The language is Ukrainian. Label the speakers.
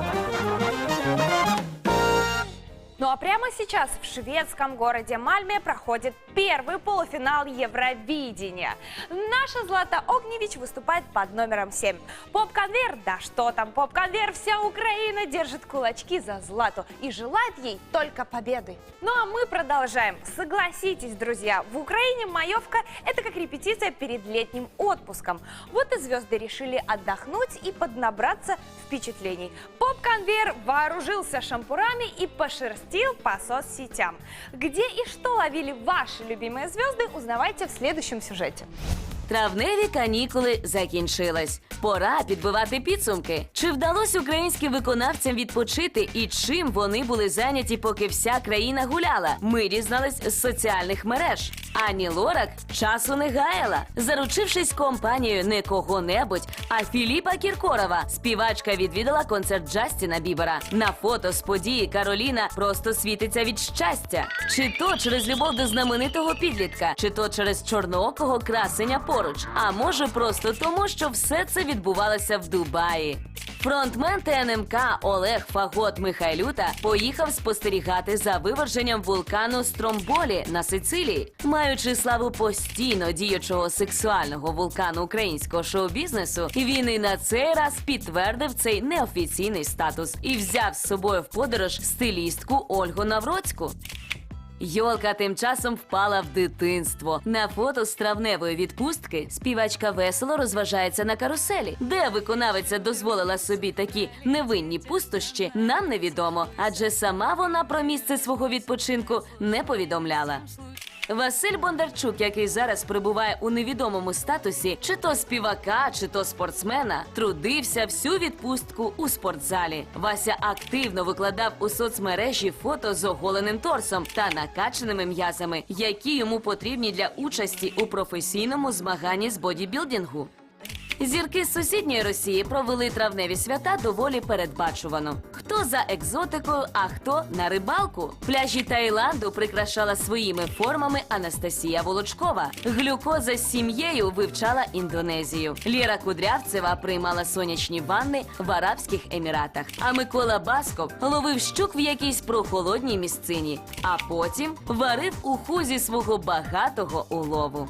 Speaker 1: Bye. А прямо сейчас в шведском городе Мальме проходит первый полуфинал Евровидения. Наша Злата Огневич выступает под номером 7. Поп-конвейер, да что там, поп-конвейер, вся Украина держит кулачки за Злату и желает ей только победы. Ну а мы продолжаем. Согласитесь, друзья, в Украине маевка – это как репетиция перед летним отпуском. Вот и звезды решили отдохнуть и поднабраться впечатлений. Поп-конвейер вооружился шампурами и пошерстил по соцсетям. Где и что ловили ваши любимые звезды, узнавайте в следующем сюжете.
Speaker 2: Травневі канікули закінчились. Пора підбивати підсумки. Чи вдалося українським виконавцям відпочити і чим вони були зайняті, поки вся країна гуляла? Ми дізнались з соціальних мереж. Ані Лорак часу не гаяла, заручившись компанією не кого-небудь, а Філіпа Кіркорова. Співачка відвідала концерт Джастіна Бібера. На фото з події Кароліна просто світиться від щастя. Чи то через любов до знаменитого підлітка, чи то через чорноокого красення поруч. А може просто тому, що все це відбувалося в Дубаї. Фронтмен ТНМК Олег Фагот Михайлюта поїхав спостерігати за виверженням вулкану Стромболі на Сицилії, маючи славу постійно діючого сексуального вулкану українського шоу-бізнесу. Він і на цей раз підтвердив цей неофіційний статус і взяв з собою в подорож стилістку Ольгу Навроцьку. Йолка тим часом впала в дитинство. На фото з травневої відпустки співачка весело розважається на каруселі. Де виконавиця дозволила собі такі невинні пустощі, нам невідомо, адже сама вона про місце свого відпочинку не повідомляла. Василь Бондарчук, який зараз перебуває у невідомому статусі, чи то співака, чи то спортсмена, трудився всю відпустку у спортзалі. Вася активно викладав у соцмережі фото з оголеним торсом та накачаними м'язами, які йому потрібні для участі у професійному змаганні з бодібілдингу. Зірки з сусідньої Росії провели травневі свята доволі передбачувано. Хто за екзотикою, а хто на рибалку. Пляжі Таїланду прикрашала своїми формами Анастасія Волочкова. Глюкоза з сім'єю вивчала Індонезію. Ліра Кудрявцева приймала сонячні ванни в Арабських Еміратах. А Микола Басков ловив щук в якійсь прохолодній місцині, а потім варив уху зі свого багатого улову.